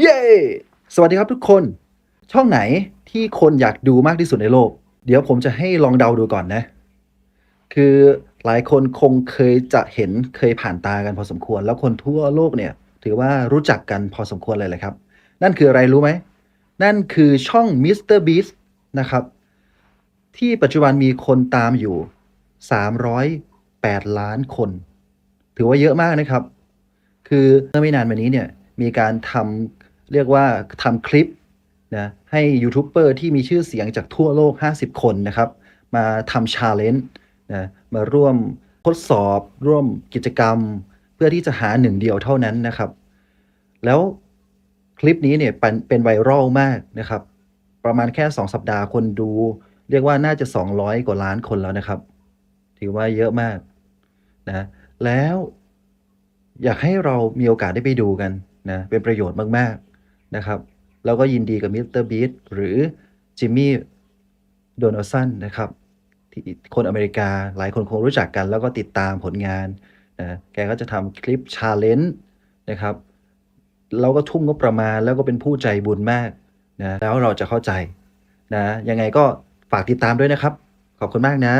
เย้สวัสดีครับทุกคน ช่องไหนที่คนอยากดูมากที่สุดในโลก เดี๋ยวผมจะให้ลองเดาดูก่อนนะ คือหลายคนคงเคยจะเห็นเคยผ่านตากันพอสมควร แล้วคนทั่วโลกเนี่ย ถือว่ารู้จักกันพอสมควรเลยแหละครับ นั่นคืออะไรรู้ไหม นั่นคือช่อง Mr. Beast นะครับ ที่ปัจจุบันมีคนตามอยู่ 308 ล้านคน ถือว่าเยอะมากนะครับ คือเมื่อไม่นานมานี้เนี่ยมีการทำ เรียกว่าทำคลิปนะให้ยูทูบเบอร์ที่มีชื่อเสียงจากทั่วโลก 50 คนนะครับ มาทำชาเลนจ์นะมาร่วมทดสอบ ร่วมกิจกรรม เพื่อที่จะหาหนึ่งเดียวเท่านั้นนะครับ แล้วคลิปนี้เนี่ยเป็นเป็นไวรัลมากนะครับ ประมาณแค่ 2 สัปดาห์คนดู เรียกว่าน่าจะ 200 กว่าล้านคนแล้วนะครับ ถือว่าเยอะมากนะแล้วอยากให้เรามีโอกาสได้ไปดูกันนะเป็นประโยชน์มาก ๆ นะครับแล้วก็ยินดีกับมิสเตอร์บีหรือจิมมี่โดนัลสันนะครับที่คนอเมริกาหลายคนคงรู้จักกัน แล้วก็ติดตามผลงานนะแกก็จะทำคลิปชาเลนจ์นะครับเราก็ทุ่มงบประมาณแล้วก็เป็นผู้ใจบุญมากนะแล้วเราจะเข้าใจนะยังไงก็ฝากติดตามด้วยนะครับ ขอบคุณมากนะ